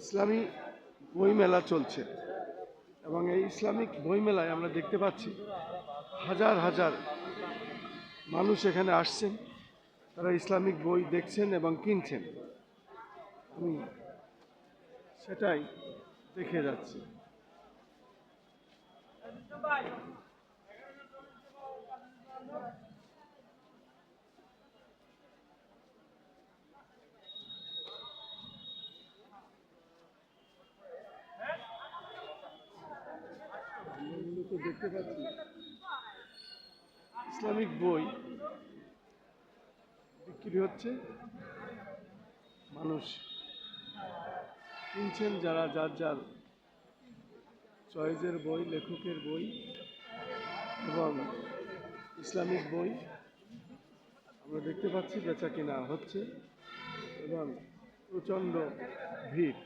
ইসলামী বই মেলা চলছে এবং এই ইসলামিক বই মেলায় আমরা দেখতে পাচ্ছি হাজার হাজার মানুষ এখানে আসছেন, তারা ইসলামিক বই দেখছেন এবং কিনছেন। আমি সেটাই দেখে যাচ্ছি। আমরা মূলত দেখতে পাচ্ছি। ইসলামিক বই বিক্রি হচ্ছে। মানুষ কিনছেন যারা, যার যার চয়েসের বই, লেখকের বই এবং ইসলামিক বই আমরা দেখতে পাচ্ছি, বেচা কিনা হচ্ছে এবং প্রচণ্ড ভিড়।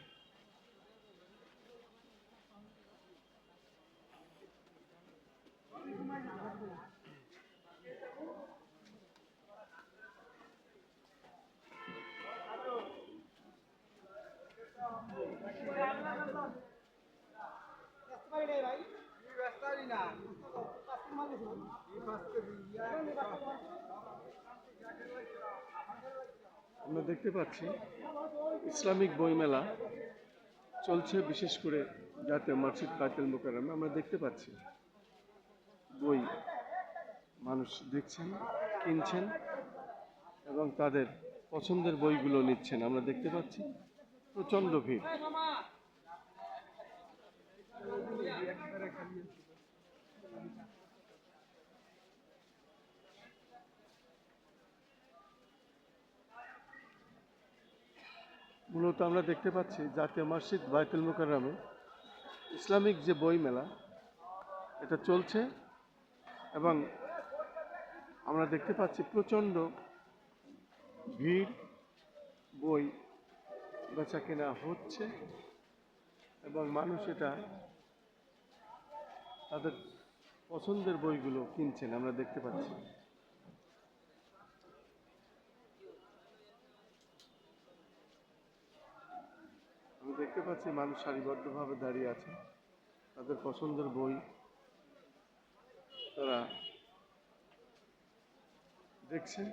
আমরা দেখতে পাচ্ছি ইসলামিক বইমেলা চলছে বিশেষ করে জাতীয় মসজিদ কাতেল মোকারমে আমরা দেখতে পাচ্ছি বই মানুষ দেখছেন, কিনছেন এবং তাদের পছন্দের বইগুলো নিচ্ছেন। আমরা দেখতে পাচ্ছি প্রচণ্ড ভিড়। মূলত আমরা দেখতে পাচ্ছি জাতীয় মসজিদ বাইতুল মুকাররমে ইসলামিক যে বই মেলা এটা চলছে। এবং আমরা দেখতে পাচ্ছি প্রচণ্ড ভিড়, বই বেচা কেনা হচ্ছে এবং মানুষ এটা তাদের পছন্দের বইগুলো কিনছেন, আমরা দেখতে পাচ্ছি। আমি দেখতে পাচ্ছি মানুষ সারিবদ্ধভাবে দাঁড়িয়ে আছে, তাদের পছন্দের বই তারা দেখছেন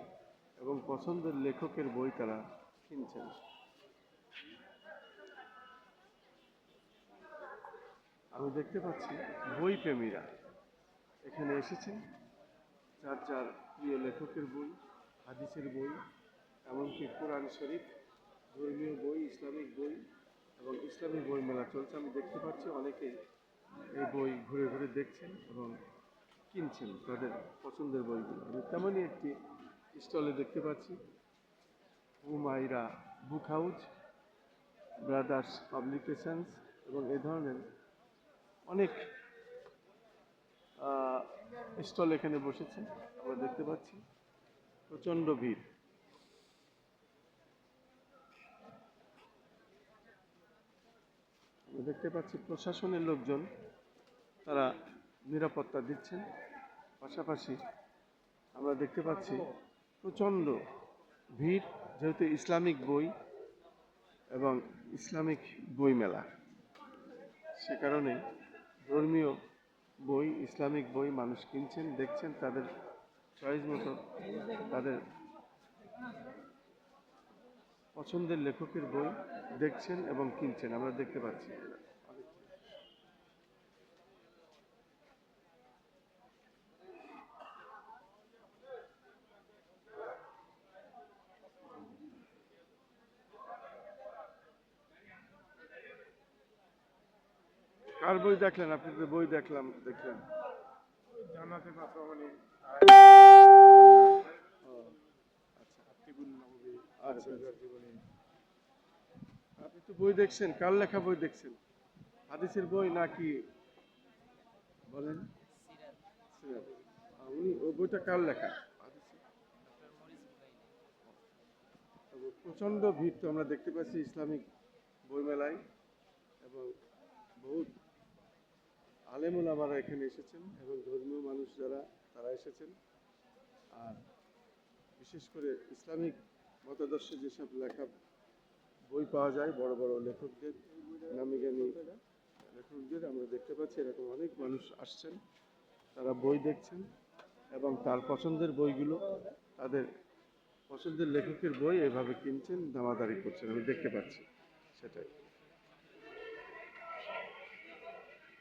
এবং পছন্দের লেখকের বই তারা কিনছেন। আমি দেখতে পাচ্ছি বই প্রেমীরা এখানে এসেছেন। যার যার প্রিয় লেখকের বই, হাদিসের বই, এমনকি কোরআন শরীফ, ধর্মীয় বই, ইসলামিক বই এবং ইসলামী বই মেলা চলছে। আমি দেখতে পাচ্ছি অনেকে এই বই ঘুরে ঘুরে দেখছেন এবং কিনছেন তাদের পছন্দের বইগুলো। আমি তেমনই একটি স্টলে দেখতে পাচ্ছি। Humaira book house, brothers publications এবং এ ধরনের অনেক স্টল এখানে বসেছে, আমরা দেখতে পাচ্ছি। প্রচণ্ড ভিড়। দেখতে পাচ্ছি প্রশাসনের লোকজন, তারা নিরাপত্তা দিচ্ছেন। পাশাপাশি আমরা দেখতে পাচ্ছি প্রচণ্ড ভিড়, যেহেতু ইসলামিক বই এবং ইসলামিক বই মেলা সে কারণে ধর্মীয় বই, ইসলামিক বই মানুষ কিনছেন, দেখছেন, তাদের চয়েস মতো তাদের পছন্দের লেখকের বই দেখছেন এবং কিনছেন। আমরা দেখতে পাচ্ছি। কার বই দেখলেন আপনি তো বই দেখলাম দেখলেন। ও, আচ্ছা। আচ্ছা। আপনি তো বই দেখছেন? কার লেখা বই দেখছেন? হাদিসের বই নাকি বলেন? উনি ওই বইটা কার লেখা? প্রচণ্ড ভিড় তো আমরা দেখতে পাচ্ছি ইসলামিক বইমেলায় এবং বহুত আলেমুল আমারা এখানে এসেছেন এবং ধর্মীয় মানুষ যারা, তারা এসেছেন। আর বিশেষ করে ইসলামিক মতাদর্শে যেসব লেখা, বই পাওয়া যায়, বড় বড় লেখকদের নামি জ্ঞানী লেখকদের, আমরা দেখতে পাচ্ছি এরকম অনেক মানুষ আসছেন। তারা বই দেখছেন এবং তার পছন্দের বইগুলো, তাদের পছন্দের লেখকের বই এভাবে কিনছেন, দামাদারি করছেন। আমি দেখতে পাচ্ছি